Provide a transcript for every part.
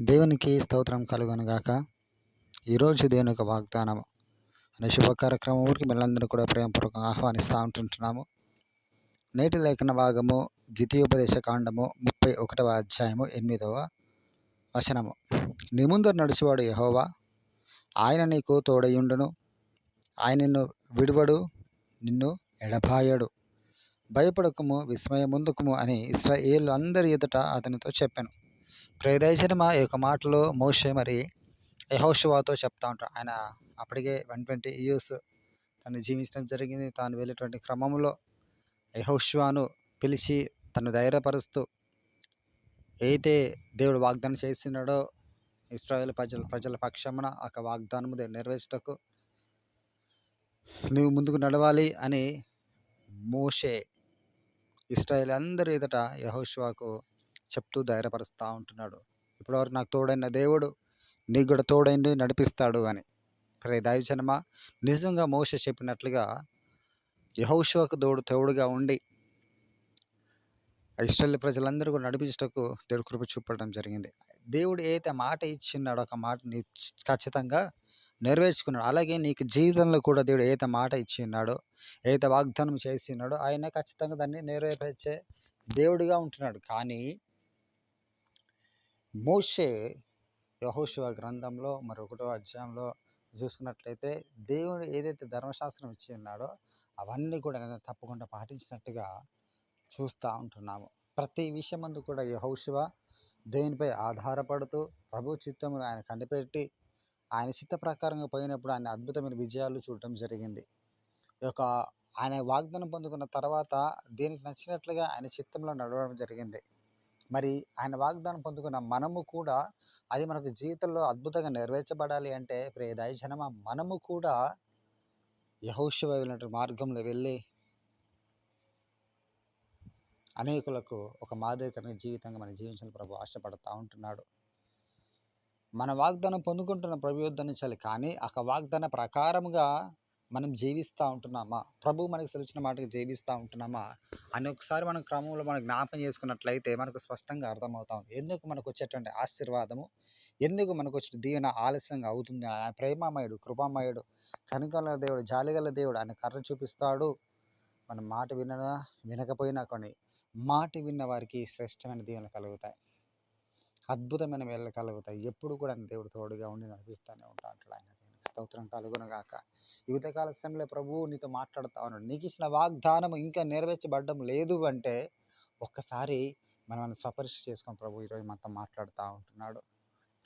దేవునికి స్తోత్రం కలుగునుగాక ఈరోజు దేవుని యొక్క వాగ్దానం అనే శుభ కార్యక్రమంకి మిమ్మల్ని కూడా ప్రేమపూర్వకంగా ఆహ్వానిస్తూ ఉంటుంటున్నాము. నేటి లేఖన భాగము ద్వితీయోపదేశ కాండము ముప్పై ఒకటవ అధ్యాయము ఎనిమిదవ వచనము. నీ ముందు నడిచేవాడు యహోవా ఆయన నీకు తోడయుండును. ఆయన నిన్ను విడువడు నిన్ను ఎడబాయడు. భయపడకము విస్మయముందుకుము అని ఇస్రాయేల్ అందరి ఎదుట అతనితో చెప్పాను. ప్రియదైజనమా మా యొక్క మాటలు మోషే మరి యహోషువాతో చెప్తా ఉంటాడు. ఆయన అప్పటికే వన్ ట్వంటీ ఇయర్స్ తను జీవించడం జరిగింది. తాను వెళ్ళేటువంటి క్రమంలో యహోషువాను పిలిచి తను ధైర్యపరుస్తూ అయితే దేవుడు వాగ్దానం చేసినాడో ఇస్రాయేల్ ప్రజల ప్రజల పక్షమున ఆ వాగ్దానము నెరవేర్చటకు నువ్వు ముందుకు నడవాలి అని మోషే ఇస్రాయేల్ అందరి ఎదుట యహోష్వాకు చెప్తూ ధైర్యపరుస్తూ ఉంటున్నాడు. ఇప్పటివరకు నాకు తోడైన దేవుడు నీకు కూడా తోడైంది నడిపిస్తాడు అని. ప్రే దైవజనమ నిజంగా మోస చెప్పినట్లుగా యహోశివకు తోడు తోడుగా ఉండి ఇస్రాయేల్ ప్రజలందరూ కూడా నడిపించటకు దేవుడు కృప చూపడం జరిగింది. దేవుడు ఏదైతే మాట ఇచ్చిన్నాడో ఒక మాట నీ ఖచ్చితంగా నెరవేర్చుకున్నాడు. అలాగే నీకు జీవితంలో కూడా దేవుడు ఏదైతే మాట ఇచ్చి ఉన్నాడో ఏదైతే వాగ్దానం చేసి ఉన్నాడో ఆయన ఖచ్చితంగా దాన్ని నెరవేర్చే దేవుడిగా ఉంటున్నాడు. కానీ మోషే యహోశివ గ్రంథంలో మరొకటో అధ్యాయంలో చూసుకున్నట్లయితే దేవుడు ఏదైతే ధర్మశాస్త్రం ఇచ్చి ఉన్నాడో అవన్నీ కూడా నేను తప్పకుండా పాటించినట్టుగా చూస్తూ ఉంటున్నాము. ప్రతి విషయం అందు కూడా యహోశివ దేవునిపై ఆధారపడుతూ ప్రభు చిత్తమును ఆయన కనిపెట్టి ఆయన చిత్త ప్రకారంగా పోయినప్పుడు ఆయన అద్భుతమైన విజయాలు చూడటం జరిగింది. ఈ యొక్క ఆయన వాగ్దానం పొందుకున్న తర్వాత దీనికి నచ్చినట్లుగా ఆయన చిత్తంలో నడవడం జరిగింది. మరి ఆయన వాగ్దానం పొందుకున్న మనము కూడా అది మనకు జీవితంలో అద్భుతంగా నెరవేర్చబడాలి అంటే ప్రియ దయజనమ మనము కూడా యహోశివ వెళ్ళినటువంటి మార్గంలో వెళ్ళి అనేకులకు ఒక మాదిరికరమైన జీవితంగా మనం జీవించాలని ప్రభు ఆశపడుతూ ఉంటున్నాడు. మన వాగ్దానం పొందుకుంటున్న ప్రభు యుద్ధనించాలి కానీ ఆ వాగ్దాన ప్రకారముగా మనం జీవిస్తూ ఉంటున్నామా? ప్రభు మనకి సెలవుచిన మాటకి జీవిస్తూ ఉంటున్నామా? అని ఒకసారి మనం క్రమంలో మనం జ్ఞాపం చేసుకున్నట్లయితే మనకు స్పష్టంగా అర్థమవుతా ఉంది. ఎందుకు మనకు వచ్చేటువంటి ఆశీర్వాదము? ఎందుకు మనకు వచ్చే దీవెన ఆలస్యంగా అవుతుంది? ఆయన ప్రేమమయుడు కృపామయుడు కనుకల దేవుడు జాలిగల దేవుడు ఆయన కర్ర చూపిస్తాడు. మన మాట విన వినకపోయినా కొన్ని మాట విన్న వారికి శ్రేష్టమైన దీవెనలు కలుగుతాయి. అద్భుతమైన వేళలు కలుగుతాయి. ఎప్పుడు కూడా దేవుడు తోడుగా ఉండి నడిపిస్తూనే ఉంటాడు ఆయన స్తోత్రం కలుగునగాక యువతకాల సమయంలో ప్రభువు నీతో మాట్లాడుతా ఉన్నాడు. నీకు ఇచ్చిన వాగ్దానం ఇంకా నెరవేర్చబడడం లేదు అంటే ఒక్కసారి మనం మనం స్వపరీక్ష చేసుకొని ప్రభు ఈరోజు మనతో మాట్లాడుతూ ఉంటున్నాడు.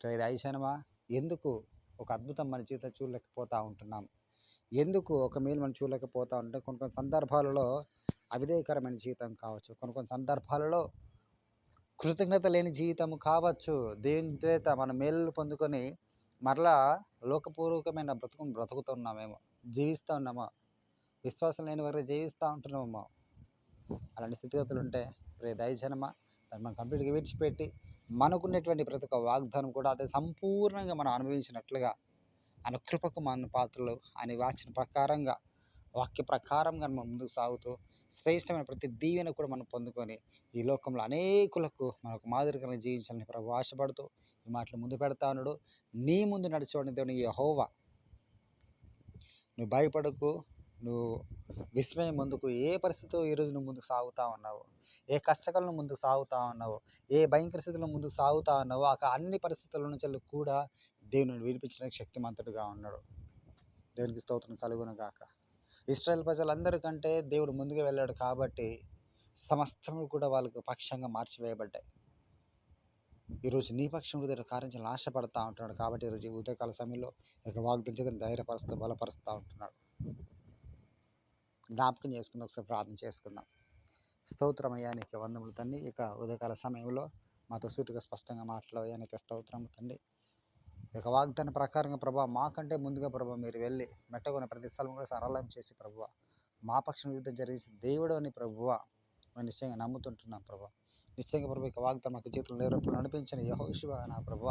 రేది ఐశానమా ఎందుకు ఒక అద్భుతం మన జీవితం చూడలేకపోతూ ఉంటున్నాం? ఎందుకు ఒక మేలు మనం చూడలేకపోతూ ఉంటే కొన్ని కొన్ని సందర్భాలలో అవిధేయకరమైన జీవితం కావచ్చు. కొన్ని కొన్ని సందర్భాలలో కృతజ్ఞత లేని జీవితం కావచ్చు. దేని చేత మన మేలు పొందుకొని మరలా లోకపూర్వకమైన బ్రతుకును బ్రతుకుతున్నామేమో జీవిస్తూ ఉన్నామో? విశ్వాసం లేని వారికి జీవిస్తూ ఉంటున్నామేమో? అలాంటి స్థితిగతులు ఉంటే రే దయజనమా దాన్ని మనం కంప్లీట్గా విడిచిపెట్టి మనకున్నటువంటి ప్రతి ఒక్క వాగ్దానం కూడా అదే సంపూర్ణంగా మనం అనుభవించినట్లుగా ఆయన కృపకు మన పాత్రలు ఆయన వాక్యం ప్రకారంగా వాక్య ప్రకారంగా మనం ముందుకు సాగుతూ శ్రేష్టమైన ప్రతి దీవెన కూడా మనం పొందుకొని ఈ లోకంలో అనేకులకు మనకు మాదిరిగా జీవించాలని ప్రభు ఆశపడుతూ మాటలు ముందు పెడతా ఉన్నాడు. నీ ముందు నడిచేవాడిని దేవుని యహోవా. నువ్వు భయపడకు నువ్వు విస్మయం ముందుకు ఏ పరిస్థితిలో ఈరోజు నువ్వు ముందుకు సాగుతా ఉన్నావు? ఏ కష్టకాలను ముందుకు సాగుతా ఉన్నావు? ఏ భయంకర స్థితిలో ముందుకు సాగుతా ఉన్నావో? ఆ అన్ని పరిస్థితుల నుంచి కూడా దేవుని విడిపించడానికి శక్తిమంతుడుగా ఉన్నాడు. దేవునికి స్తోత్రం కలుగును గాక. ఇస్రాయల్ ప్రజలందరికంటే దేవుడు ముందుకు వెళ్ళాడు కాబట్టి సమస్తము కూడా వాళ్ళకు పక్షంగా మార్చివేయబడ్డాయి. ఈరోజు నీ పక్షం దేవుడు కార్యం ఆశపడతా ఉంటున్నాడు కాబట్టి ఈరోజు ఈ ఉదయకాల సమయంలో ఇక వాగ్దించదని ధైర్యపరుస్తూ బలపరుస్తూ ఉంటున్నాడు. జ్ఞాపకం చేసుకుని ఒకసారి ప్రార్థన చేసుకుందాం. స్తోత్రమయ్యా నీకు వందములు తండ్రి. ఇక ఉదయకాల సమయంలో మాతో సూటిగా స్పష్టంగా మాట్లాడయ్యా నీకు స్తోత్రం తండ్రి. ఇక వాగ్దాన ప్రకారంగా ప్రభా మాకంటే ముందుగా ప్రభా మీరు వెళ్ళి మెట్టగొన్న ప్రతి స్థలం కూడా సరళం చేసి ప్రభువ మా పక్షం యుద్ధం జరిగేసి దేవుడు అని ప్రభువ మేము నిశ్చయంగా నమ్ముతుంటున్నాం ప్రభా. నిశ్చయంగా ప్రభు యొక్క వాగ్దానం మాకు జీవితంలో నెరవేర్పు నడిపించిన యహోశివ నా ప్రభు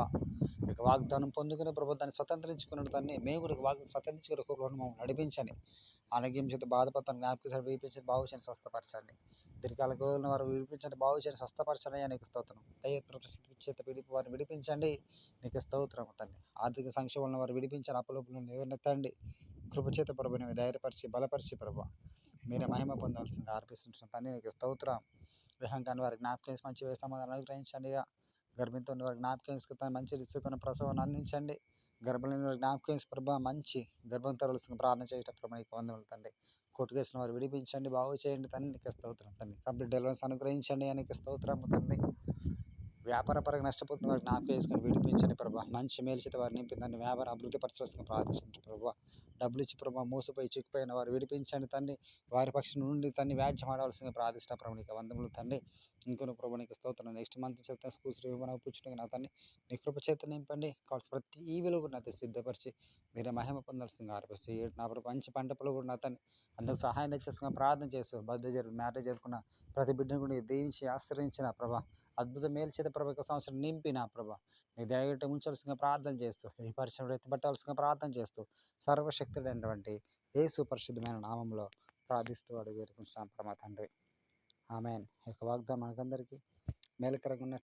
యొక్క వాగ్దానం పొందుకునే ప్రభు దాన్ని స్వతంత్రించుకున్న దాన్ని మేము కూడా వాగ్దానం స్వతంత్రించుకునే కృపలను మమ్మల్ని నడిపించండి. ఆరోగ్యం చేత బాధపడతాను జ్ఞాపకం విడిపించండి బాగుచని స్వస్థపరచండి. దీర్ఘాల ఉన్న వారు విడిపించండి బాగుచని చేయని స్వస్థపరచండి నీకు స్తోత్రం దయ్యత్వ చేత విడిపి వారిని విడిపించండి. నీకు స్తోత్రం తండ్రి ఆర్థిక సంక్షోభం వారు విడిపించండి అప్పులోపులను లేవనెత్తండి కృపచేత ప్రభుని ధైర్యపరిచి బలపరిచి ప్రభు మీరే మహిమ పొందాల్సింది ఆర్పిస్తుంటున్న తండ్రి నీకు స్తోత్రం విహంగాన్ని వారికి జ్ఞాపకం చేసి మంచి సమాధానం అనుగ్రహించండి. ఇక గర్భిణితో ఉన్న వారికి జ్ఞాపకం మంచి రిసుకున్న ప్రసవాన్ని అందించండి. గర్భం వారి వారికి జ్ఞాపకం ప్రభా మంచి గర్భం తరలిసిన ప్రార్థన చేయటం ప్రభు నీకు వందములు తండ్రి కొట్టుకేసిన వారు విడిపించండి బాగు చేయండి తండ్రి. నీకు స్తోత్రం తండ్రి. కంప్లీట్ డెలివరీస్ అనుగ్రహించండి నీకు స్తోత్రం తండ్రి. వ్యాపార పరంగా నష్టపోతున్న వారికి జ్ఞాపకం చేసుకుని విడిపించండి ప్రభా. మంచి మేలు చేత వారు నింపిందని వ్యాపారం అభివృద్ధి పరచవలసిన ప్రార్థిస్తుంటారు ప్రభా. డబ్బులు ఇచ్చి ప్రభా మోసపోయి చిక్కుపోయిన వారు విడిపించండి తండ్రి వారి పక్షం నుండి తన్ని వ్యాధ్యం ఆడవలసిన ప్రార్థిష్ట ప్రభు నీకు వందములు తండ్రి. ఇంకొన ప్రభు నీకు స్తోత్రం. నెక్స్ట్ మంత్ చేత స్కూల్ మనకు పుచ్చుకుని నా తండ్రి నీ కృపచేత నింపండి. కావాల్సిన ప్రతి విలువ కూడా నాతో సిద్ధపరిచి మీరే మహిమ పొందాల్సిందిగా ఆర్పిస్తే నా మంచి పంట పొలం కూడా నా తన్ని అందుకు సహాయం తెచ్చేసుకుని ప్రార్థన చేస్తూ బర్త్డే జరిపి మ్యారేజ్ జరుపుకున్న ప్రతి బిడ్డను కూడా దీవించి ఆశ్రయించిన ప్రభా. అద్భుత మేలు చేత ప్రభు ఒక సంవత్సరం నింపిన ప్రభా. నీ దయగట్ట ఉంచాల్సిన ప్రార్థన చేస్తూ ఈ పరిశ్రమ ఎత్తిపట్టాల్సిన ప్రార్థన చేస్తూ సర్వశక్తుడైనటువంటి యేసు పరిశుద్ధమైన నామంలో ప్రార్థిస్తూ అడుగు వేడుకుంటున్నాం. పరమ తండ్రి. ఆమెన్. యొక్క వాగ్దానం మనకందరికీ మేలుకరంగా